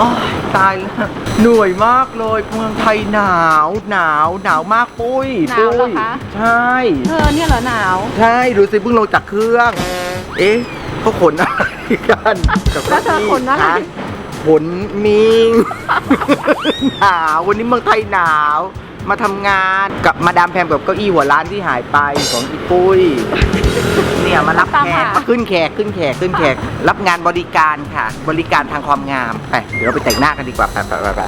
อ้ยตายแล้วเหนื่อยมากเลยเมืองไทยหนาวหนาวหนาวมากปุ้ยหนาวเหรอปุ้ยคะ ใช่ เธอเนี่ยเหรอหนาว ใช่ดูสิเพิ่งลงจากเครื่อง เอ๊ะเขาขนอะไรกันกับแล้วเธอขนอะไรคะขนมิง หนาววันนี้เมืองไทยหนาว มาทำงานกับมาดามแพมกับเก้าอี้หัวร้านที่หายไปของอีปุ้ย เนี่ยมารับตามแขหากมาขึ้นแขกขึ้นแขกขึ้นแขก รับงานบริการค่ะ บริการทางความงามไปเดี๋ยวเราไปแต่งหน้ากันดีกว่าไปไปไปไป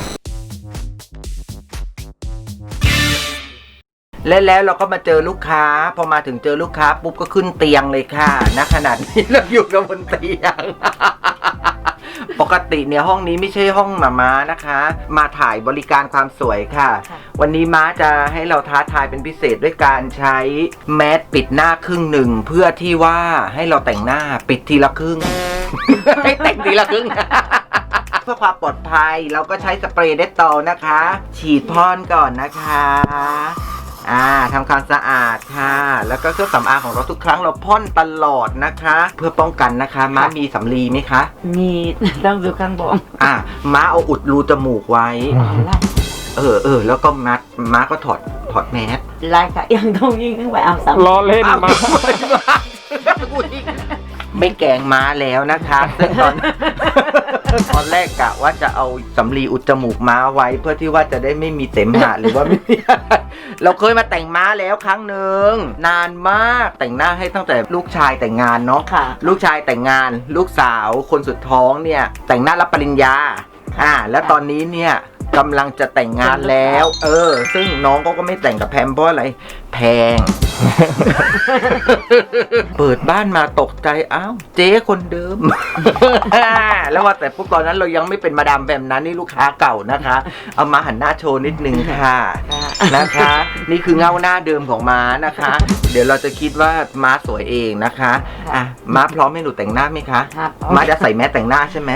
และแล้วเราก็มาเจอลูกค้า พอมาถึงเจอลูกค้าปุ๊บก็ขึ้นเตียงเลยค่ะณขนาดนี้เราอยู่กับบนเตียง ปกติเนี่ยห้องนี้ไม่ใช่ห้องหมาม้านะคะ มาถ่ายบริการความสวยค่ะ ค่ะ วันนี้ม้าจะให้เราท้าทายเป็นพิเศษด้วยการใช้แมสปิดหน้าครึ่งหนึ่ง เพื่อที่ว่าให้เราแต่งหน้าปิดทีละครึ่ง ให้แต่งทีละครึ่ง เพื่อความปลอดภัยเราก็ใช้สเปรย์เดตตอลนะคะ ฉีดพ่นก่อนนะคะ อ่าทำความสะอาดค่ะ แล้วก็เครื่องสำอางของเราทุกครั้งเราพ่นตลอดนะคะ เพื่อป้องกันนะคะม้ามีสำลีไหมคะ มีต้องดูข้างบนอ่าม้าเอาอุดรูจมูกไว้ไล่เออเออแล้วก็มัดม้าก็ถอดถอดแมสไล่ค่ะยังต้องยิงขึ้นไปเอาซ้ล้อเล่นมา ไม่แกล้งม้าแล้วนะคะซึ่งตอน ตอนแรกกะว่าจะเอาสำลีอุดจมูกม้าไว้เพื่อที่ว่าจะได้ไม่มีเสมหะหรือว่าไม่มีอะไรเราเคยมาแต่งม้าแล้วครั้งหนึ่งนานมากแต่งหน้าให้ตั้งแต่ลูกชายแต่งงานเนาะำค่ะ ลูกชายแต่งงาน ลูกสาวคนสุดท้องเนี่ย แต่งหน้ารับปริญญาอ่า แล้วตอนนี้เนี่ยกำลังจะแต่งงานแล้ว เออ ซึ่งน้องก็ก็ไม่แต่งกับแพมเพราะอะไร แพง เปิดบ้านมาตกใจอ้าวเจ๊คนเดิม แล้วว่าแต่พวกตอนนั้นเรายังไม่เป็นมาดามแพมนะนี่ลูกค้าเก่านะคะ เอามาหันหน้าโชว์นิดนึงค่ะนะคะ นี่คือเงาหน้าเดิมของม้านะคะ เดี๋ยวเราจะคิดว่าม้าสวยเองนะคะอะม้าพร้อมให้หนูแต่งหน้าไหมคะครับ ม้าจะใส่แมสแต่งหน้าใช่ไหม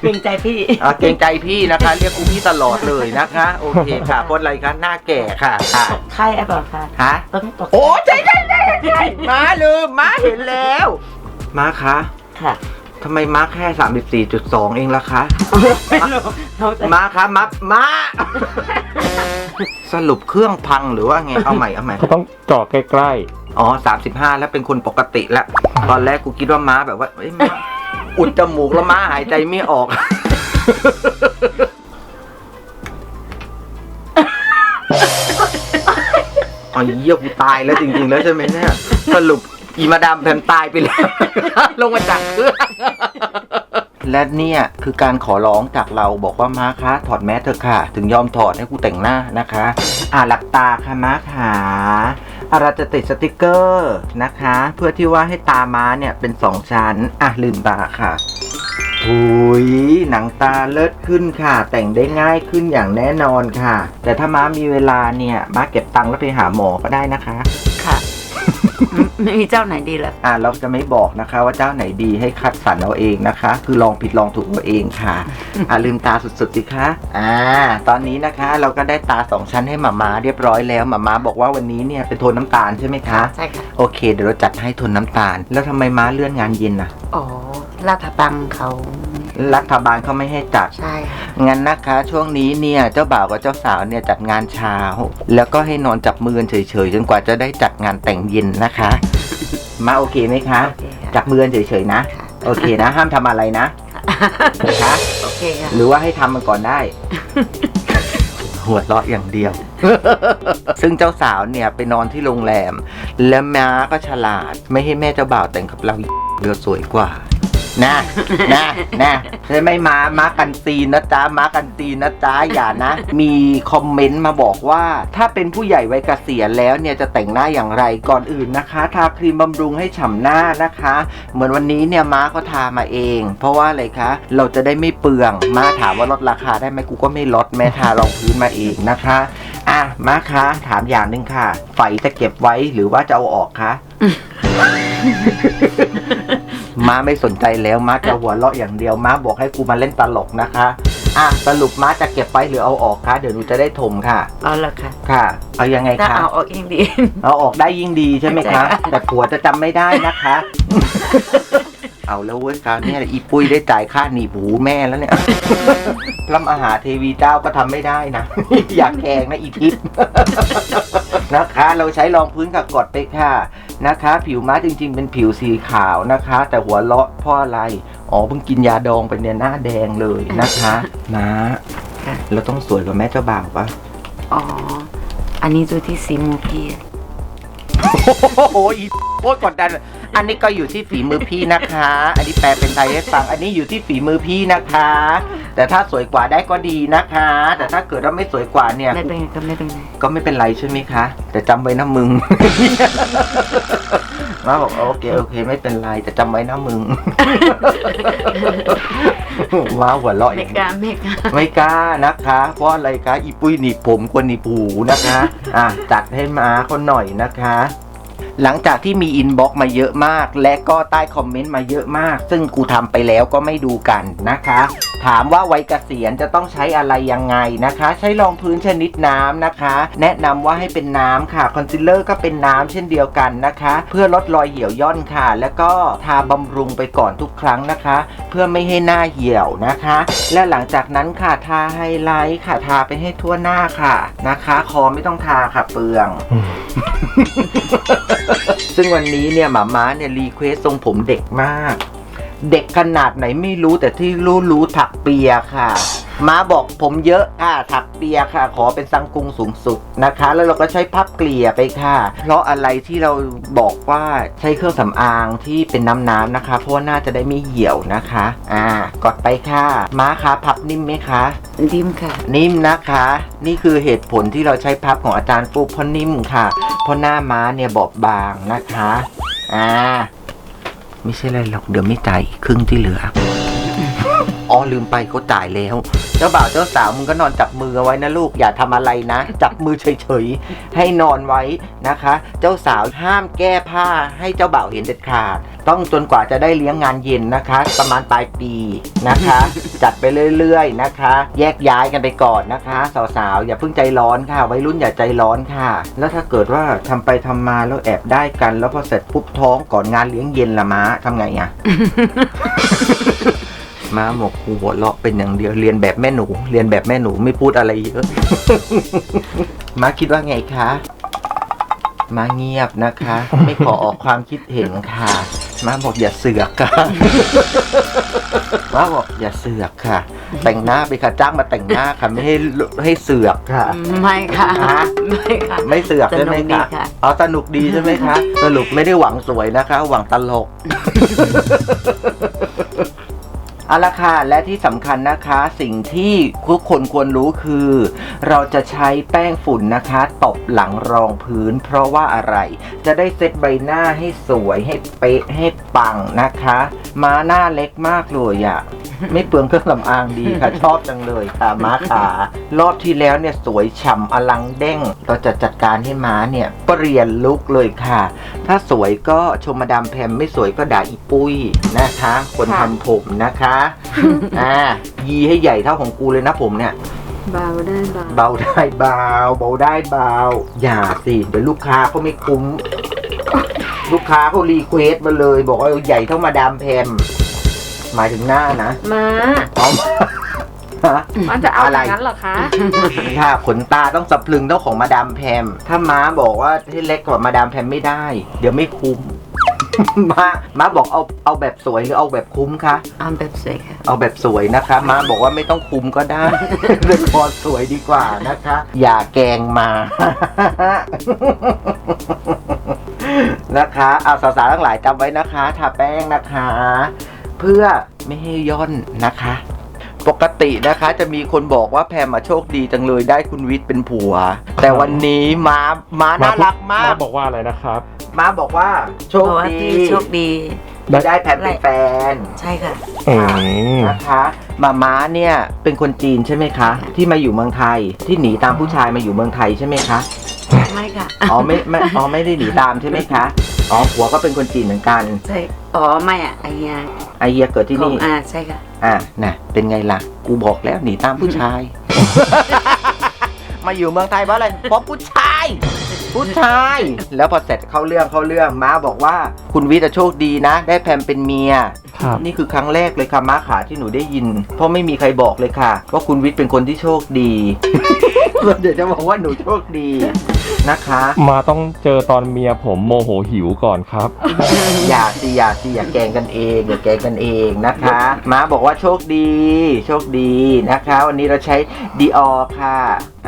เกรงใจพี่ อะเกรงใจพี่นะคะ เรียกกูพี่ตลอดเลยนะคะ โอเคค่ะเพราะอะไรคะหน้าแก่ค่ะค่ะใช่ไอ้บอกค่ะฮะต้องตกโอ้ใช่ใช่ใช่ใช่ม้าลืมม้าเห็นแล้วม้าคะค่ะทำไมม้าแค่สามสิบสี่จุดสองเองล่ะคะไม่รู้เขาจะม้าคะม้าม้าสรุปเครื่องพังหรือว่าไงเอาใหม่เอาใหม่ ก็ต้องเจาะใกล้อ๋อสามสิบห้าแล้วเป็นคนปกติแล้วตอนแรกกูคิดว่าม้าแบบว่าเอ้ยม้าอุดจมูกแล้วม้าหายใจไม่ออก อ๋อเยี่ยกูตายแล้วจริง ๆ แล้วใช่ไหมเนี่ยสรุปอีมาดามแพมตายไปแล้ว ลงมาจากเครื่องและเนี่ยคือการขอร้องจากเราบอกว่าม้าคะถอดแมสเถอะค่ะ ถึงยอมถอดให้กูแต่งหน้านะคะ อ่าหลับตาค่ะม้าขาอะเราจะติดสติกเกอร์นะคะ เพื่อที่ว่าให้ตาม้าเนี่ยเป็นสองชั้น อะลืมตาค่ะ หุยหนังตาเลิศขึ้นค่ะ แต่งได้ง่ายขึ้นอย่างแน่นอนค่ะ แต่ถ้าม้ามีเวลาเนี่ยม้าเก็บตังค์แล้วไปหาหมอก็ได้นะคะ ค่ะ ไม่มีเจ้าไหนดีเหรออ่าเราจะไม่บอกนะคะ ว่าเจ้าไหนดีให้คัดสรรเอาเองนะคะ คือลองผิดลองถูกเอาเองค่ะ อ่าลืมตาสุดๆสิคะอ่า ตอนนี้นะคะเราก็ได้ตาสองชั้นให้หมาม้าเรียบร้อยแล้วหมาม้าบอกว่าวันนี้เนี่ยเป็นโทนน้ำตาลใช่ไหมคะใช่ค่ะโอเคเดี๋ยวเราจัดให้โทนน้ำตาล แล้วทำไมม้าเลื่อนงานเย็นน่ะอ๋อลาดบังเขา รัฐบาลเขาไม่ให้จัด ใช่ค่ะ งั้นนะคะช่วงนี้เนี่ยเจ้าบ่าวกับเจ้าสาวเนี่ยจัดงานเช้า แล้วก็ให้นอนจับมือกันเฉยๆจนกว่าจะได้จัดงานแต่งเย็นนะคะ มาโอเคไหมคะ โอเคค่ะจับมือกันเฉยๆนะ ค่ะ โอเคนะ ห้ามทำอะไรนะนะคะโอเคค่ะ หรือว่าให้ทำมันก่อนได้ หัวเราะอย่างเดียว ซึ่งเจ้าสาวเนี่ยไปนอนที่โรงแรม แล้วม้าก็ฉลาดไม่ให้แม่เจ้าบ่าวแต่งกับเรา เรือสวยกว่า นะนะนะใช่ไหมม้ามากันตีนนะจ๊ะมากันตีนนะจ๊ะอย่านะ มีคอมเมนต์มาบอกว่า ถ้าเป็นผู้ใหญ่วัยเกษียณแล้วเนี่ยจะแต่งหน้าอย่างไรก่อนอื่นนะคะ ทาครีมบำรุงให้ฉ่ำหน้านะคะ เหมือนวันนี้เนี่ยม้าก็ทามาเอง เพราะว่าอะไรคะ เราจะได้ไม่เปลืองม้าถามว่าลดราคาได้ไหมกูก็ไม่ลดแม่ทารองพื้นมาเองนะคะอะม้าคะถามอย่างหนึ่งค่ะไฟจะเก็บไว้หรือว่าจะเอาออกคะ ม้าไม่สนใจแล้วม้าจะหัวเราะอย่างเดียวม้าบอกให้กูมาเล่นตลกนะคะ อะสรุปม้าจะเก็บไว้หรือเอาออกคะเดี๋ยวหนูจะได้ถมค่ะ เอาละค่ะค่ะ เอายังไงถ้าคะเอาออกเองดี เอาออกได้ยิ่งดีใช่ไหมใช่คะค่ะ แต่ผัวจะจำไม่ได้นะคะ เอาแล้วเว้ยคราวเนี้ยอีปุ้ยได้จ่ายค่าหนีบหูแม่แล้วเนี่ย พระมหาเทวีเจ้าก็ทำไม่ได้นะ อยากแกงนะอีทิพย์ นะคะ เราใช้รองพื้นกับกดไปค่ะ นะคะ ผิวม้าจริง ๆ เป็นผิวสีขาวนะคะ แต่หัวเลาะเพราะอะไร อ๋อเพิ่งกินยาดองไปเนี่ยหน้าแดงเลยนะคะม้าค่ะ เราต้องสวยกว่าแม่เจ้าบ่าวปะอ๋อ อันนี้ดูที่สีมูพี่อะโอ้โหอีโคตรกดดัน อันนี้ก็อยู่ที่ฝีมือพี่นะคะ อันนี้แปลเป็นไทยให้ฟัง อันนี้อยู่ที่ฝีมือพี่นะคะ แต่ถ้าสวยกว่าได้ก็ดีนะคะ แต่ถ้าเกิดว่าไม่สวยกว่าเนี่ย ไม่เป็นไรก็ไม่เป็นไรก็ไม่เป็นไรใช่ไหมคะ แต่จำไว้นะมึง มาบอกโอเคโอเค ไม่เป็นไรแต่จำไว้นะมึงมาหัวเราะอไม่ย่างกนี้ล้าไม่กล้าไม่กล้านะคะ เพราะอะไรคะอีปุ้ยหนีบผมกวนหนีบหูนะคะ อะจัดให้มาคนหน่อยนะคะ หลังจากที่มีอินบ็อกมาเยอะมาก และก็ใต้คอมเมนต์มาเยอะมาก ซึ่งกูทำไปแล้วก็ไม่ดูกันนะคะ ถามว่าวัยเกษียณจะต้องใช้อะไรยังไงนะคะ ใช้รองพื้นชนิดน้ำนะคะ แนะนำว่าให้เป็นน้ำค่ะคอนซีลเลอร์ก็เป็นน้ำเช่นเดียวกันนะคะ เพื่อลดรอยเหี่ยวย่อนค่ะ แล้วก็ทาบำรุงไปก่อนทุกครั้งนะคะ เพื่อไม่ให้หน้าเหี่ยวนะคะ และหลังจากนั้นค่ะทาไฮไลท์ค่ะทาไปให้ทั่วหน้าค่ะนะคะ คอไม่ต้องทาค่ะเปลืองซึ่งวันนี้เนี่ยหมาม้าเนี่ยรีเควสทรงผมเด็กมาก เด็กขนาดไหนไม่รู้แต่ที่รู้รู้ถักเปียค่ะ ม้าบอกผมเยอะค่ะถักเปียค่ะ ขอเป็นซังกุงสูงสุดนะคะ แล้วเราก็ใช้พับเกลี่ยไปค่ะ เพราะอะไรที่เราบอกว่าใช้เครื่องสำอางที่เป็นน้ำน้ำๆนะคะ เพราะว่าน่าจะได้ไม่เหี่ยวนะคะ อ่ากดไปค่ะ ม้าคะพับนิ่มไหมคะดิมค่ะ นิ่มนะคะ นี่คือเหตุผลที่เราใช้พับของอาจารย์ฟุกเพราะนิ่มค่ะ เพราะหน้าม้าเนี่ยบอบบางนะคะ อ่า ไม่ใช่อะไรหรอกเดี๋ยวไม่จ่ายอีกครึ่งที่เหลือ อ๋อลืมไปเขาจ่ายแล้ว เจ้าบ่าวเจ้าสาวมึงก็นอนจับมือเอาไว้นะลูกอย่าทำอะไรนะ จับมือเฉยๆให้นอนไว้นะคะ เจ้าสาวห้ามแก้ผ้าให้เจ้าบ่าวเห็นเด็ดขาด ต้องจนกว่าจะได้เลี้ยงงานเย็นนะคะ ประมาณปลายปีนะคะ จัดไปเรื่อยๆนะคะ แยกย้ายกันไปก่อนนะคะ สาวๆอย่าเพิ่งใจร้อนค่ะวัยรุ่นอย่าใจร้อนค่ะ แล้วถ้าเกิดว่าทำไปทำมาแล้วแอบได้กัน แล้วพอเสร็จปุ๊บท้องก่อนงานเลี้ยงเย็นละม้าทำไงอะ ม้าหมกหูหัวเราะเป็นอย่างเดียวเรียนแบบแม่หนู เรียนแบบแม่หนูไม่พูดอะไรเยอะ ม้าคิดว่าไงคะ ม้าเงียบนะคะ ไม่ขอออกความคิดเห็นค่ะ ม้าบอกอย่าเสือกค่ะ ม้าบอกอย่าเสือกค่ะ แต่งหน้าไปค่ะจ้างมาแต่งหน้าค่ะ ไม่ให้ให้เสือกค่ะ ไม่ค่ะฮะไม่ค่ะ ไม่เสือกใช่ไหมสนุกดีคะค่ะอ๋อสนุกดีใช่ไหมคะ สรุปไม่ได้หวังสวยนะคะ หวังตลก เอาละค่ะและที่สำคัญนะคะสิ่งที่ทุกคนควรรู้คือ เราจะใช้แป้งฝุ่นนะคะ ตบหลังรองพื้น เพราะว่าอะไร จะได้เซตใบหน้าให้สวยให้เป๊ะให้ปังนะคะ ม้าหน้าเล็กมากเลยอะ่ะ ไม่เปลืองเครื่องสำอางดีค่ะ ชอบจังเลยค่ะม้าขารอบที่แล้วเนี่ยสวยฉ่ำอลังเด้งเราจะจัดการให้ม้าเนี่ยเปลี่ยนลุคเลยค่ะ ถ้าสวยก็ชมมาดามแพมไม่สวยก็ด่าอีปุ้ยนะคะ คนค่ะทำผมนะคะอ่ายีให้ใหญ่เท่าของกูเลยนะผมเนี่ยเบาได้เบาเบาได้เบาเบาได้เบาอย่าสิเดี๋ยวลูกค้าเขาไม่คุ้ม ลูกค้าเขารีเควสต์มาเลย บอกว่าใหญ่เท่ามาดามแพม หมายถึงหน้านะมาอ๋อฮะ มันจะเอาอะไร อย่างนั้นเหรอคะ ค่ะขนตาต้องสะพรึงเท่าของมาดามแพม ถ้าม้าบอกว่าให้เล็กกว่ามาดามแพมไม่ได้ เดี๋ยวไม่คุ้ม ม้าม้าบอกเอาเอาแบบสวยหรือเอาแบบคุ้มคะ เอาแบบสวยค่ะ เอาแบบสวยนะคะ ม้าบอกว่าไม่ต้องคุมก็ได้ เลือกพอสวยดีกว่านะคะ อย่าแกล้งมา นะคะเอาสาวๆทั้งหลายจำไว้นะคะ ทาแป้งนะคะ เพื่อไม่ให้ย่อนนะคะ ปกตินะคะจะมีคนบอกว่าแพมมาโชคดีจังเลยได้คุณวิทย์เป็นผัว แต่วันนี้ม้าม้าน่ารักมาก บอกว่าอะไรนะครับ ม้าบอกว่าโชเพคราะว่าดีที่โชคดีที่ได้แพมเป็นแฟน ใช่ค่ะอืมนะคะมาม้าเนี่ยเป็นคนจีนใช่ไหมคะ ที่มาอยู่เมืองไทยที่หนีตามผู้ชายมาอยู่เมืองไทยใช่ไหมคะ ไม่ค่ะอ๋อไม่ไม่อ๋อไม่ได้หนีตามใช่ไหมคะอ๋อผัวก็เป็นคนจีนเหมือนกันใช่อ๋อไม่อะไอ้ยาไอเฮียเกิดที่ของนี่อ่าใช่ค่ะ อะน่ะเป็นไงล่ะกูบอกแล้วหนีตามผู้ชาย มาอยู่เมืองไทยเพราะอะไรเพราะผู้ชาย ผู้ชาย แล้วพอเสร็จเข้าเรื่องเข้าเรื่องม้าบอกว่า คุณวิทย์อะโชคดีนะ ได้แพมเป็นเมีย ครับ นี่คือครั้งแรกเลยค่ะม้าขาที่หนูได้ยิน เพราะไม่มีใครบอกเลยค่ะว่าคุณวิทย์เป็นคนที่โชคดีเดี๋ยวจะบอกว่าหนูโชคดี นะคะ มาต้องเจอตอนเมียผมโมโหหิวก่อนครับ อย่าสิอย่าสิอย่าแกล้งกันเองอย่าแกล้งกันเองนะคะม้าบอกว่าโชคดี โชคดีนะคะ วันนี้เราใช้ดีออค่ะ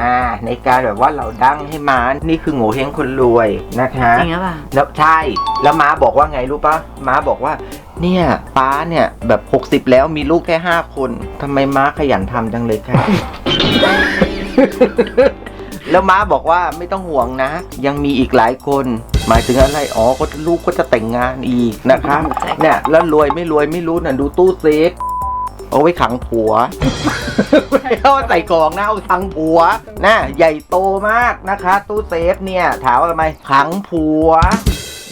อ่าในการแบบว่าเราดั้งให้ม้านี่คือโง่เฮงคนรวยนะคะจริงหรือเปล่า แล้วใช่แล้วม้าบอกว่าไงรู้ปะม้าบอกว่าเนี่ยป้าเนี่ยแบบ 60 แล้วมีลูกแค่ 5 คนทำไมม้าขยันทำจังเลยค่ะ แล้วม้าบอกว่าไม่ต้องห่วงนะ ยังมีอีกหลายคน หมายถึงอะไรอ๋อก็ลูกก็จะแต่งงานอีกนะคะเนี่ยแล้วรวยไม่รวยไม่รู้นะดูตู้เซฟเอาไว้ขังผัวไม่เอาใส่กล่องนะเอาขังผัวนะใหญ่โตมากนะคะ ตู้เซฟเนี่ย ถามว่าทำไมขังผัว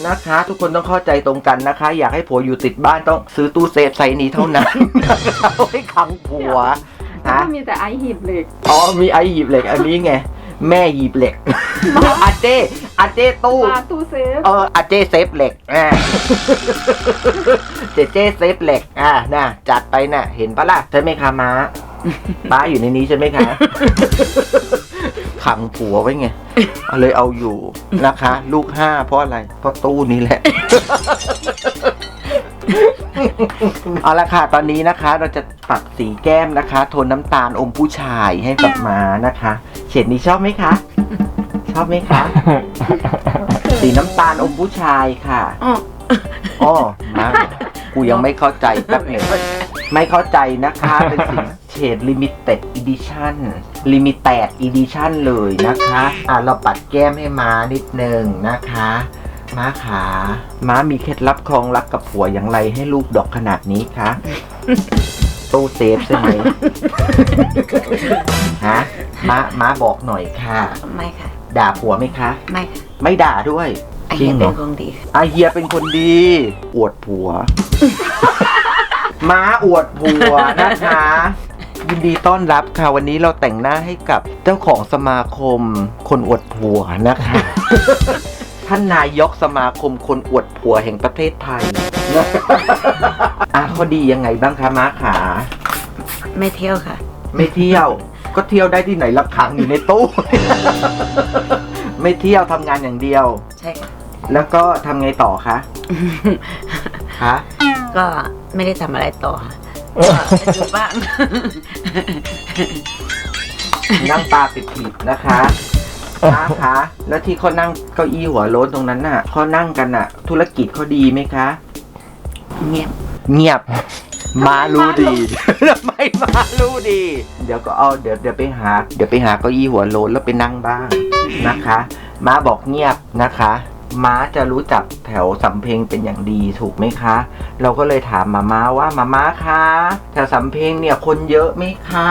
นะคะ ทุกคนต้องเข้าใจตรงกันนะคะ อยากให้ผัวอยู่ติดบ้านต้องซื้อตู้เซฟไซส์นี้เท่านั้นนะคะเอาไว้ขังผัวถ้าฮะมีแต่ไอหีบเหล็ก อ๋อ มีไอหยิบเหล็ก อันนี้ไง แม่หยิบเหล็ก อาเจอาเจตู้ปลาตู้เซฟเอออาเจเซฟเหล็กอ่าเจเจเซฟเหล็ก อ่าน่ะจัดไปน่ะ เห็นปะล่ะใช่ไหมคะม้าป้าอยู่ในนี้ใช่ไหมคะ ขังผัวไว้ไงเอาเลยเอาอยู่นะคะ ลูกห้าเพราะอะไร เพราะตู้นี้แหละ เอาละค่ะ ตอนนี้นะคะ เราจะปักสีแก้มนะคะ โทนน้ำตาลอมผู้ชายให้กับม้านะคะ เฉดนี้ชอบไหมคะ ชอบไหมคะ สีน้ำตาลอมผู้ชายค่ะอ๋ออ๋อมากูยังไม่เข้าใจแป๊บหนึ่งไม่เข้าใจนะคะ เป็นสีเฉดลิมิเต็ดอีดิชั่นลิมิเต็ดอีดิชั่นเลยนะคะ อะ เราปัดแก้มให้ม้านิดนึงนะคะ ม้าขา ม้ามีเคล็ดลับครองรักกับผัวอย่างไรให้ลูกดอกขนาดนี้คะตู้เซฟใช่ไหมฮะม้าม้าบอกหน่อยค่ะ ไม่ค่ะ ด่าผัวไหมคะ ไม่ค่ะ ไม่ด่าด้วยไอ้จริเหี้ยงเหรเป็อนคนดีค่ะอาเฮียเป็นคนดี อวดผัว ม้าอวดผัวนะคะยินดีต้อนรับค่ะ วันนี้เราแต่งหน้าให้กับเจ้าของสมาคมคนอวดผัวนะคะ ท่านนายกสมาคมคนอวดผัวแห่งประเทศไทย อะเขาดียังไงบ้างคะม้าขา ไม่เที่ยวค่ะ ไม่เที่ยว ก็เที่ยวได้ที่ไหนละขังอยู่ในตู้ ไม่เที่ยวทำงานอย่างเดียว ใช่ค่ะ แล้วก็ทำไงต่อคะคะ ก็ไม่ได้ทำอะไรต่อค่ะก็ไปอยู่บ้าน นั่งตาปิดผิดนะคะ นะคะแล้วที่เขานั่งเก้าอี้หัวโล้นตรงนั้นน่ะเขานั่งกันน่ะ ธุรกิจเขาดีไหมคะ เงียบ เงียบ มารู้ดีทำไมมารู้ดี เดี๋ยวก็เอาเดี๋ยวเดี๋ยวไปหา เดี๋ยวไปหาเก้าอี้หัวโล้นแล้วไปนั่งบ้างนะคะม้าบอกเงียบนะคะ ม้าจะรู้จักแถวสำเพ็งเป็นอย่างดีถูกไหมคะ เราก็เลยถามมาม้าว่ามาม้าคะแถวสำเพ็งเนี่ยคนเยอะไหมคะ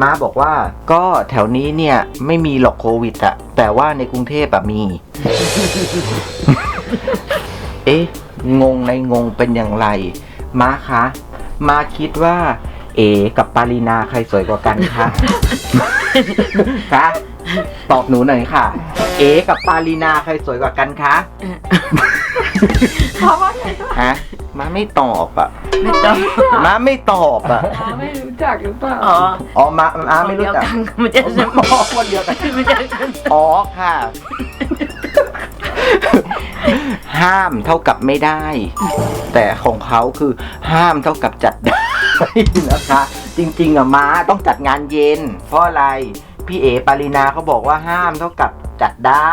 ม้าบอกว่าก็แถวนี้เนี่ยไม่มีหรอกโควิดอะแต่ว่าในกรุงเทพอะมี เอ๊ะ งงในงงเป็นอย่างไร ม้าคะมาคิดว่า เอกับปารีนาใครสวยกว่ากันคะคะ ตอบหนูหน่อยค่ะ เอกับปารีนาใครสวยกว่ากันคะเพราะว่าฮะมาไม่ตอบอะไม่ต้องมาไม่ตอบอะปลาไม่รู้จักหรือเปล่า อ๋ออ๋อมามาไม่รู้จักคนเดียวกันมันจะสมอ๋อคนเดียวกันมันจะกันอ๋อค่ะ ห้ามเท่ากับไม่ได้ แต่ของเขาคือห้ามเท่ากับจัดได้นะคะ จริง ๆอะม้าต้องจัดงานเย็น เพราะอะไร พี่เอปารินาเขาบอกว่าห้ามเท่ากับจัดได้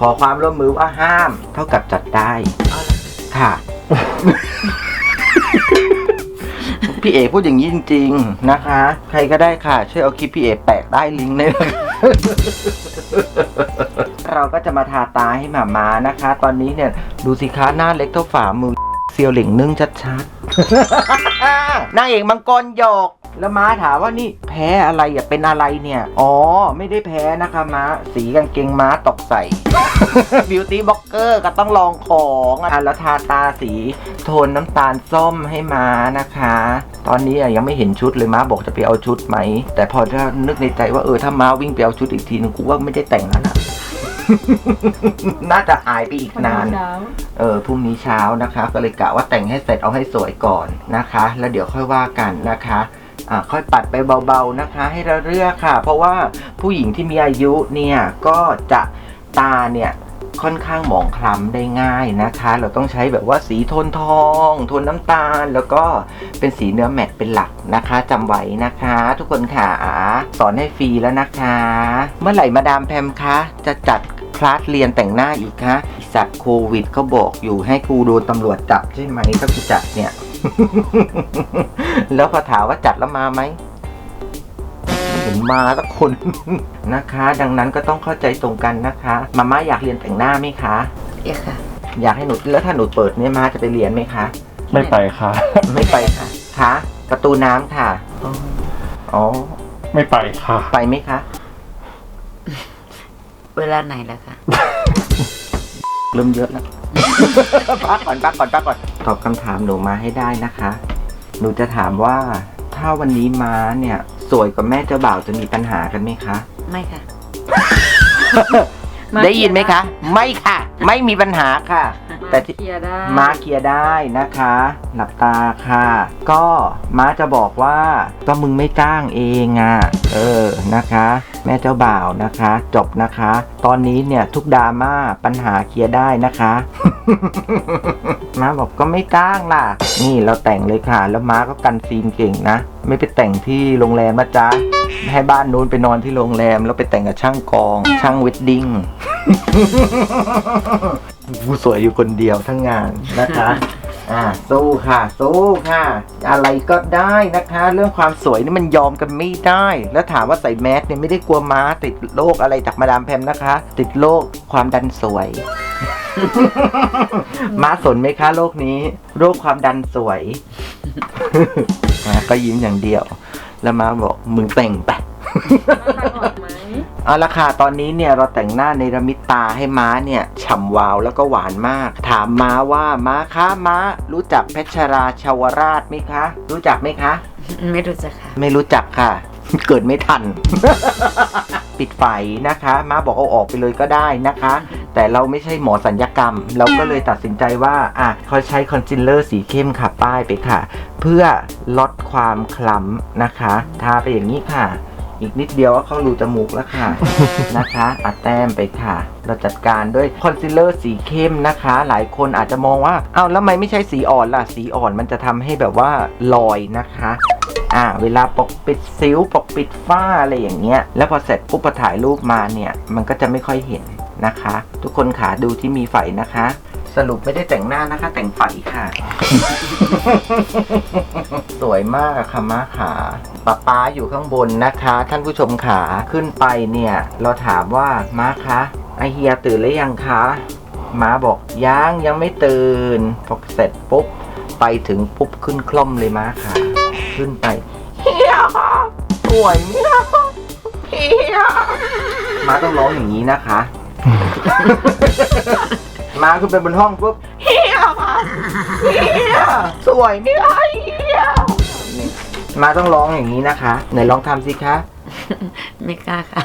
ขอความร่วมมือว่าห้ามเท่ากับจัดได้ ค่ะ พี่เอพูดอย่างนี้จริง ๆนะคะ ใครก็ได้ค่ะ ช่วยเอาคลิปพี่เอแปะใต้ลิงก์เลยนะคะเราก็จะมาทาตาให้หมาม้านะคะ ตอนนี้เนี่ยดูสิคะหน้าเล็กเท่าฝ่ามือเซียวเหล่งนึ่งชัดๆนางเอกมังกรหยก แล้วม้าถามว่านี่แพ้อะไรอะเป็นอะไรเนี่ย อ๋อ ไม่ได้แพ้นะคะม้า สีกางเกงม้าตกใส่ บิวตี้บล็อกเกอร์ก็ต้องลองของอะแล้วทาตาสีโทนน้ำตาลส้มให้ม้านะคะ ตอนนี้อะยังไม่เห็นชุดเลยม้าบอกจะไปเอาชุดไหม แต่พอถ้านึกในใจว่าเออถ้าม้าวิ่งไปเอาชุดอีกทีนึงกูว่าไม่ได้แต่งแล้วล่ะน่าจะหายไปอีกนานเช้าเออพรุ่งนี้เช้านะคะ ก็เลยกะว่าแต่งให้เสร็จเอาให้สวยก่อนนะคะ แล้วเดี๋ยวค่อยว่ากันนะคะ อ่าค่อยปัดไปเบาๆนะคะ ให้เราเลือกค่ะ เพราะว่าผู้หญิงที่มีอายุเนี่ยก็จะตาเนี่ยค่อนข้างหมองคล้ำได้ง่ายนะคะ เราต้องใช้แบบว่าสีโทนทอง โทนน้ำตาล แล้วก็เป็นสีเนื้อแมตต์เป็นหลักนะคะจำไว้นะคะ ทุกคนค่ะสอนให้ฟรีแล้วนะคะ เมื่อไหร่มาดามแพมคะจะจัดคลาสเรียนแต่งหน้าอีกคะสัตว์โควิดก็บอกอยู่ให้กูโดนตำรวจจับใช่ไหมถ้ากูจัดเนี่ย แล้วพอถามว่าจัดแล้วมาไหมไม่เห็นมาสักคนนะคะ ดังนั้นก็ต้องเข้าใจตรงกันนะคะมาม่าอยากเรียนแต่งหน้าไหมคะเอ๊ะค่ะ อยากให้หนูแล้วถ้าหนูเปิดเนี่ยมาจะไปเรียนไหมคะ ไม่ไปค่ะ ไม่ไปค่ะคะประตูน้ำค่ะอ๋อไม่ไปค่ะ ไปไหมคะ เวลาไหนล่ะคะ เริ่มเยอะแล้ว พักก่อนพักก่อนพักก่อน ตอบคำถามหนูมาให้ได้นะคะ หนูจะถามว่าถ้าวันนี้ม้าเนี่ย สวยกว่าแม่เจ้าบ่าวจะมีปัญหากันไหมคะ ไม่ค่ะ มาได้ยินไหมคะ ไม่ค่ะ ไม่มีปัญหาค่ะ แต่แต่ที่ เคลียร์ได้ม้าเคลียร์ได้นะคะ หลับตาค่ะ ก็ม้าจะบอกว่าก็มึงไม่จ้างเองอะ เออนะคะ แม่เจ้าบ่าวนะคะ จบนะคะ ตอนนี้เนี่ยทุกดราม่าปัญหาเคลียร์ได้นะคะ ม้าบอกก็ไม่จ้างล่ะ นี่เราแต่งเลยค่ะ แล้วม้าก็กันซีนเก่งนะ ไม่ไปแต่งที่โรงแรมนะจ๊ะให้บ้านนู้นไปนอนที่โรงแรม แล้วไปแต่งกับช่างกอง ช่างเวดดิ้งผู้สวยอยู่คนเดียวทั้งงานนะคะ อ่าสู้ค่ะสู้ค่ะ อะไรก็ได้นะคะ เรื่องความสวยนี่มันยอมกันไม่ได้ แล้วถามว่าใส่แมสเนี่ยไม่ได้กลัวม้าติดโรคอะไรจากมาดามแพมนะคะ ติดโรคความดันสวย ม้าสนไหมคะโรคนี้ โรคความดันสวยก็ยิ้มอย่างเดียว แล้วม้าบอกมึงแต่งไปมาทางออกไหม เอาละค่ะตอนนี้เนี่ยเราแต่งหน้าในระมิดตาให้ม้าเนี่ยฉ่ำวาวแล้วก็หวานมาก ถามม้าว่าม้าคะม้า รู้จักเพชรราชาวราชไหมคะ รู้จักไหมคะ ไม่รู้จักค่ะ ไม่รู้จักค่ะ เกิดไม่ทัน ปิดไฟนะคะ ม้าบอกเอาออกไปเลยก็ได้นะคะ แต่เราไม่ใช่หมอสัญญกรรม เราก็เลยตัดสินใจว่าอะเขาใช้คอนซีลเลอร์สีเข้มค่ะป้ายไปค่ะ เพื่อลดความคล้ำนะคะ ทาไปอย่างนี้ค่ะ อีกนิดเดียวก็เข้ารูจมูกแล้วค่ะ นะคะอัดแต้มไปค่ะ เราจัดการด้วยคอนซีลเลอร์สีเข้มนะคะ หลายคนอาจจะมองว่าอ้าวแล้วทำไมไม่ใช่สีอ่อนล่ะ สีอ่อนมันจะทำให้แบบว่าลอยนะคะอ่าเวลาปกปิดซิวปกปิดฝ้าอะไรอย่างเงี้ย แล้วพอเสร็จปุ๊บพอถ่ายรูปมาเนี่ย มันก็จะไม่ค่อยเห็นนะคะ ทุกคนขาดูที่มีไฝนะคะ สรุปไม่ได้แต่งหน้านะคะ แต่งไฝค่ะ สวยมากอะค่ะม้าขาป๊าป๊าอยู่ข้างบนนะคะ ท่านผู้ชมขาขึ้นไปเนี่ย เราถามว่าม้าคะไอเฮียตื่นหรือยังคะม้าบอกยังยังไม่ตื่นพอเสร็จปุ๊บ ไปถึงปุ๊บขึ้นคล่อมเลยม้าขาขึ้นไปเฮียค่ะสวยไหมคะเฮียม้าต้องร้องอย่างนี้นะคะ มาขึ้นไปบนห้องปุ๊บเฮียค่ะเฮียสวยไหมคะเฮียนี่มาต้องร้องอย่างนี้นะคะ ไหนลองทำสิคะ ไม่กล้าค่ะ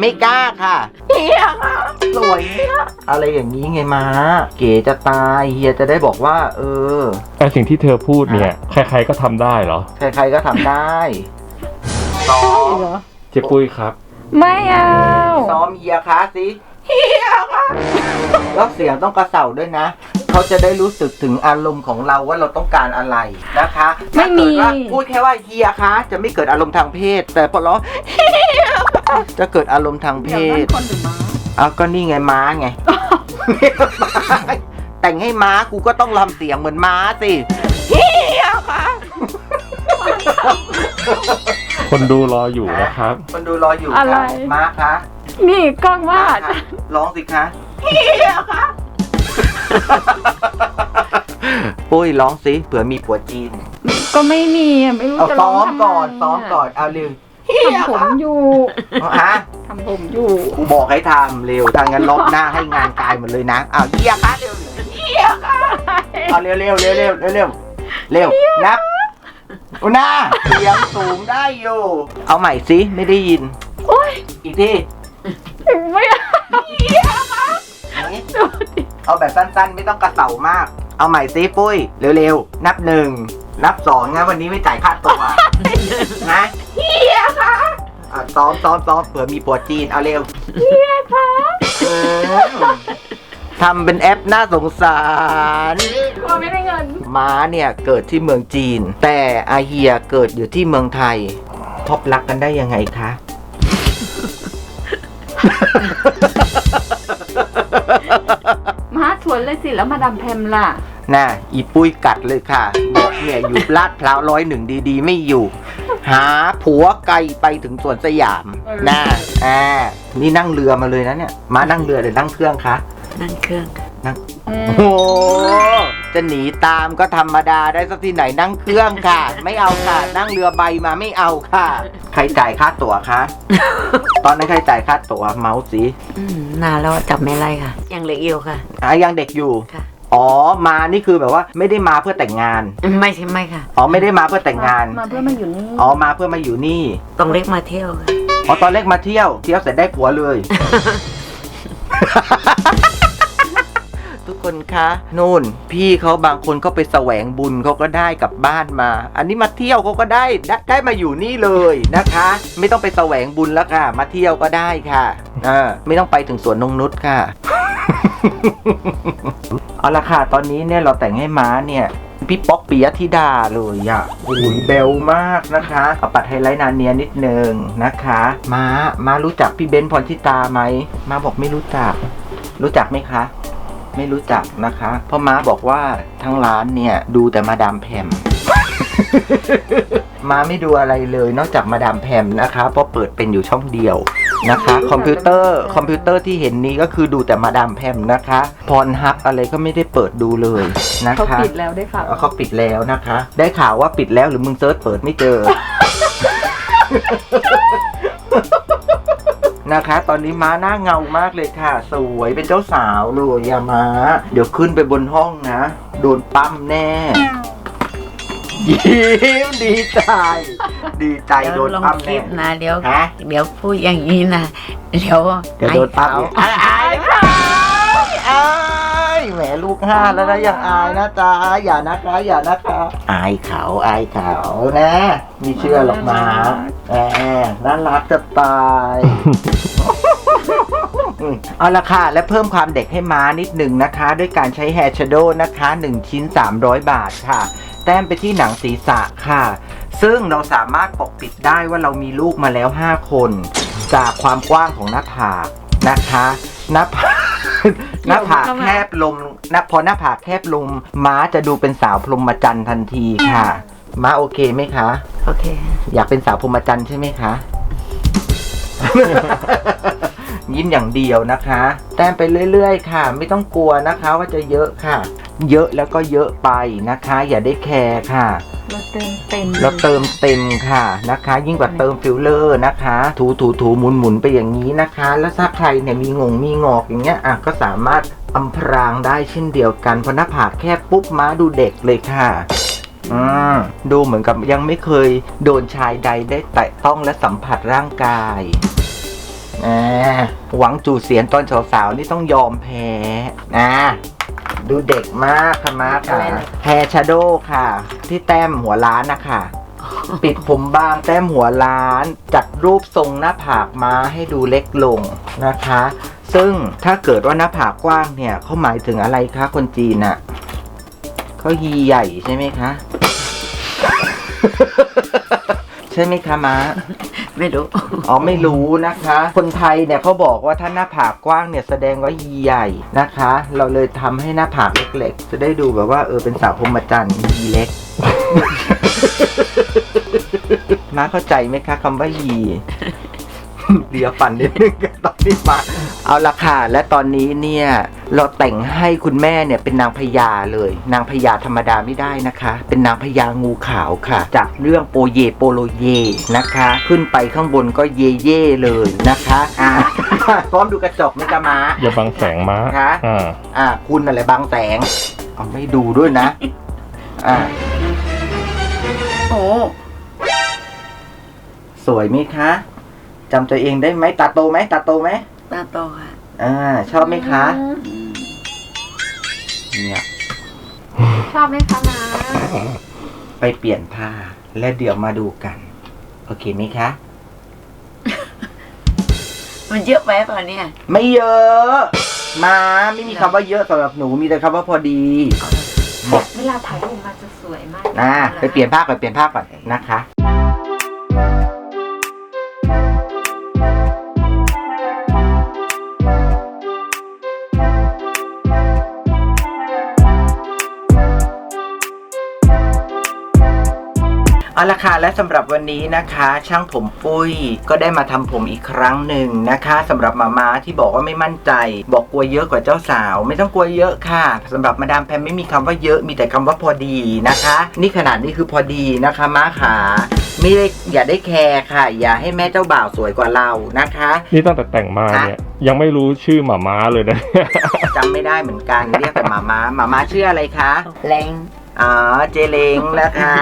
ไม่กล้าค่ะเฮียค่ะสวยไหมคะอะไรอย่างนี้ไงมา เก๋จะตายเฮียจะได้บอกว่า เออไอสิ่งที่เธอพูดเนี่ย ใครๆก็ทำได้เหรอ ใครๆก็ทำได้ซ้อมเหรอ เจ๊ปุ้ยครับ ไม่เอาซ้อมเฮียคะสิ เฮียค่ะแล้วเสียงต้องกระเสาด้วยนะ เขาจะได้รู้สึกถึงอารมณ์ของเราว่าเราต้องการอะไรนะคะไม่มีถ้าเกิดว่าพูดแค่ว่าเฮียคะจะไม่เกิดอารมณ์ทางเพศ แต่พอร้องเฮียคะจะเกิดอารมณ์ทางเพเดี๋ยวนั่ศนคนหรือม้าเอาก็นี่ไงม้าไง แต่งให้ม้ากูก็ต้องลำเสียงเหมือนม้าสิเฮียคะคนดูรออยู่นะครับ คนดูรออยู่อะไร ค่ะม้าคะ นี่กล้องว่าม้าคะร้องสิคะเฮียคะ ปุ้ยร้องสิเผื่อมีผัวจีน ก็ไม่มีอะไม่รู้เอาจะซ้ร้อองมทำไมก่อนซ้อมก่อนเอาเร็วทำผมอยู่เอาฮะทำผมอยู่ กูบอกให้ทำเร็วถ้างั้นลบหน้าให้งานกายหมดเลยนะเอาเฮียคะเร็วเฮียคะเอาเร็วเร็วเร็วเร็วเร็วเร็วเร็วนับอุณาเสียงสูงได้อยู่เอาใหม่สิไม่ได้ยินโอ๊ยอีกที ไม่เอาแบบสั้นๆ ไม่ต้องกระเสามาก เอาใหม่ซิปุ้ย เร็วๆ นับหนึ่ง นับสองงั้นวันนี้ไม่จ่ายค่าตัวนะเฮียคะซ้อมซ้อมซ้อมเผื่อมีปวดจีน เอาเร็วเฮียคะทำเป็นแอปน่าสงสารกลัวไม่ได้เงิน ม้าเนี่ยเกิดที่เมืองจีน แต่อาเฮียเกิดอยู่ที่เมืองไทย พบรักกันได้ยังไงคะ มาชวนเลยสิแล้วมาดามแพมล่ะ น่ะอีปุ้ยกัดเลยค่ะบอกเนี่ยอยู่ลาดพร้าวร้อยหนึ่งดีๆ ไม่อยู่ หาผัวไกลไปถึงสวนสยามเออน่ะอ่านี่นั่งเรือมาเลยนะเนี่ย มานั่งเรือหรือนั่งเครื่องคะนั่งเครื่องค่ะโอ้โห จะหนีตามก็ธรรมดาได้สักที่ไหนนั่งเครื่องค่ะ ไม่เอาค่ะ นั่งเรือใบมาไม่เอาค่ะ ใครจ่ายค่าตั๋วคะตอนนั้นใครจ่ายค่าตั๋วเมาส์สิอืมนานแล้วจับไม่ไล่ค่ะ ยังเหล็กอยู่ค่ะ อะยังเด็กอยู่ ค่ะ อ๋อมานี่คือแบบว่าไม่ได้มาเพื่อแต่งงาน ไม่ใช่ไม่ค่ะ อ๋อไม่ได้มาเพื่อแต่งงาน มาเพื่อมาอยู่นี่อ๋อมาเพื่อมาอยู่นี่ ต้องเล็กมาเที่ยวค่ะ อ๋อตอนแรกมาเที่ยว เที่ยวเสร็จได้ผัวเลยทุก คนคะนู่น พี่เขาบางคนเขาไปแสวงบุญเขาก็ได้กลับบ้านมา อันนี้มาเที่ยวเขาก็ได้ได้ได้มาอยู่นี่เลยนะคะ ไม่ต้องไปแสวงบุญแล้วค่ะ มาเที่ยวก็ได้ค่ะเออไม่ต้องไปถึงสวนนงนุชค่ะ เอาละค่ะตอนนี้เนี่ยเราแต่งให้ม้าเนี่ยพี่ป๊อกปิยธิดาเลยอะโอ้ยเบลมากนะคะเอาปัดไฮไลท์นานเนียนิดนึงนะคะม้าม้ารู้จักพี่เบนซ์พรชิตาไหมม้าบอกไม่รู้จัก รู้จักไหมคะ ไม่รู้จักนะคะเพราะม้าบอกว่าทั้งร้านเนี่ยดูแต่มาดามแพม ม้าไม่ดูอะไรเลยนอกจากมาดามแพมนะคะ เพราะเปิดเป็นอยู่ช่องเดียวนะคะ คอมพิวเตอร์คอมพิวเตอร์ที่เห็นนี้ก็คือดูแต่มาดามแพมนะคะพรฮับอะไรก็ไม่ได้เปิดดูเลยนะคะเขาปิดแล้วได้ค่ะเอาเขาปิดแล้วนะคะ ได้ข่าวว่าปิดแล้วหรือมึงเซิร์ชเปิดไม่เจอ นะคะ ตอนนี้ม้าหน้าเงามากเลยค่ะ สวยเป็นเจ้าสาวเลยอย่าม้า เดี๋ยวขึ้นไปบนห้องนะ โดนปั้มแน่ ยิ้มดีใจ ดีใจเดี๋ยวโดนลงปั้มคลิแน่ ปนะเดี๋ยวฮะ เดี๋ยวพูดอย่างนี้นะเดี๋ยวเดี๋ยวโดนปั้มให้อีกอายอายอาย แหมลูกห้าแล้วนะยังอายนะจ๊ะอย่านะคะอย่านะคะอายเขาอายเขานะไม่เชื่อหรอกมาแหมน่ารักจะตายอืมเอาละค่ะ และเพิ่มความเด็กให้ม้านิดหนึ่งนะคะ ด้วยการใช้แฮร์ชโดนะคะ 1 ชิ้น 300 บาทค่ะ แต้มไปที่หนังศีรษะค่ะ ซึ่งเราสามารถปกปิดได้ว่าเรามีลูกมาแล้ว 5 คน จากความกว้างของหน้าผากนะคะ หน้าผากหน้าผากแคบลงนะพอหน้าผากแคบลงม้าจะดูเป็นสาวพรหมจรรย์ทันทีค่ะ ม้าโอเคไหมคะ โอเค อยากเป็นสาวพรหมจรรย์ใช่ไหมคะ ยิ้มอย่างเดียวนะคะ แต้มไปเรื่อย ๆ ค่ะ ไม่ต้องกลัวนะคะว่าจะเยอะค่ะ เยอะแล้วก็เยอะไปนะคะ อย่าได้แคร์ค่ะ เราเติมเต็มเราเติมเต็มค่ะนะคะ ยิ่งกว่าเติมฟิลเลอร์นะคะ ถูถูถูหมุนหมุนไปอย่างนี้นะคะ แล้วถ้าใครเนี่ยมีงงมีงอกอย่างเงี้ยอะก็สามารถอำพรางได้เช่นเดียวกันเพราะหน้าผากแคบปุ๊บม้าดูเด็กเลยค่ะอืมดูเหมือนกับยังไม่เคยโดนชายใดได้แตะต้องและสัมผัสร่างกายอ่าหวังจูเสียนตอนสาวๆนี่ต้องยอมแพ้นะ ดูเด็กมากค่ะมาค่ะอะไรนะแฮร์ชโดค่ะ ที่แต้มหัวล้านนะคะปิดผมบางแต้มหัวล้าน จัดรูปทรงหน้าผากม้าให้ดูเล็กลงนะคะ ซึ่งถ้าเกิดว่าหน้าผากกว้างเนี่ยเขาหมายถึงอะไรคะคนจีนอะเขาฮีใหญ่ใช่ไหมคะ ใช่ไหมคะม้า ไม่รู้ อ๋อไม่รู้นะคะ คนไทยเนี่ยเขาบอกว่าถ้าหน้าผากกว้างเนี่ยแสดงว่ายีใหญ่นะคะ เราเลยทำให้หน้าผากเล็กๆ จะได้ดูแบบว่าเออเป็นสาวพรหมจรรย์ยีเล็กม้าเข้าใจไหมคะคำว่ายี เดี๋ยวฝันนิดนึงกันตอนนี้มาเอาละค่ะ และตอนนี้เนี่ยเราแต่งให้คุณแม่เนี่ยเป็นนางพญาเลย นางพญาธรรมดาไม่ได้นะคะ เป็นนางพญางูขาวค่ะ จากเรื่องโปเยโปโลเยนะคะ ขึ้นไปข้างบนก็เยเย่เลยนะคะอ่าพร้อมดูกระจกไหมจ๊ะม้าอย่าบังแสงม้าคะอ่าอ่าคุณอะไรบางแสงเอาไม่ดูด้วยนะอ่าโอ้สวยไหมคะ จำตัวเองได้ไหมตาโตไหมตาโตไหมตาโตค่ะอ่าชอบไหมคะเนี่ยชอบไหมคะมาไปเปลี่ยนผ้า และเดี๋ยวมาดูกัน โอเคไหมคะ มันเยอะไปเปล่าเนี่ยไม่เยอะ มาไม่มีคำว่าเยอะสำหรับหนูมีแต่คำว่าพอดีเวลาถ่ายรูปมาจะสวยมากอ่าไปเปลี่ยนผ้าก่อนเปลี่ยนผ้าก่อนนะคะ เอาละค่ะและสำหรับวันนี้นะคะ ช่างผมปุ้ยก็ได้มาทำผมอีกครั้งหนึ่งนะคะสำหรับมาม่าที่บอกว่าไม่มั่นใจ บอกกลัวเยอะกว่าเจ้าสาว ไม่ต้องกลัวเยอะค่ะสำหรับมาดามแพมไม่มีคำว่าเยอะมีแต่คำว่าพอดีนะคะ นี่ขนาดนี้คือพอดีนะคะม้าขาไม่ได้อย่าได้แคร์ค่ะ อย่าให้แม่เจ้าบ่าวสวยกว่าเรานะคะ นี่ตั้งแต่แต่งมาเนี่ยยังไม่รู้ชื่อหมาม้าเลยนะจำไม่ได้เหมือนกันเรียกแต่มาม่ามาม่าชื่ออะไรคะแรง อ๋อเจเลงนะคะ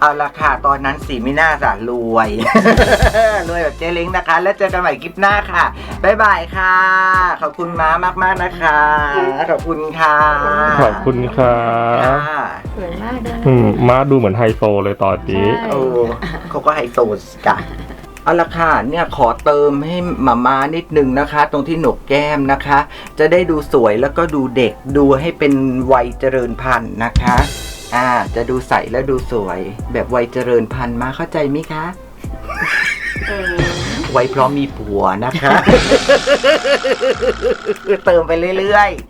เอาละค่ะตอนนั้นสีไม่น่าจะรวย รวยแบบเจเลงนะคะ แล้วเจอกันใหม่คลิปหน้าค่ะ บ๊ายบายค่ะ ขอบคุณม้ามากๆนะคะ ขอบคุณค่ะขอบคุณครับค่ะสวยมากเลยอืมม้าดูเหมือนไฮโซเลยตอนนี้ใช่โอ้เขาก็ไฮโซสกันเอาละค่ะเนี่ยขอเติมให้มาม่านิดนึงนะคะ ตรงที่หนกแก้มนะคะ จะได้ดูสวยแล้วก็ดูเด็กดูให้เป็นวัยเจริญพันธุ์นะคะ อ่า จะดูใสแล้วดูสวย แบบวัยเจริญพันธุ์มาเข้าใจไหมคะไว้พร้อมมีผัวนะคะ เติมไปเรื่อยๆ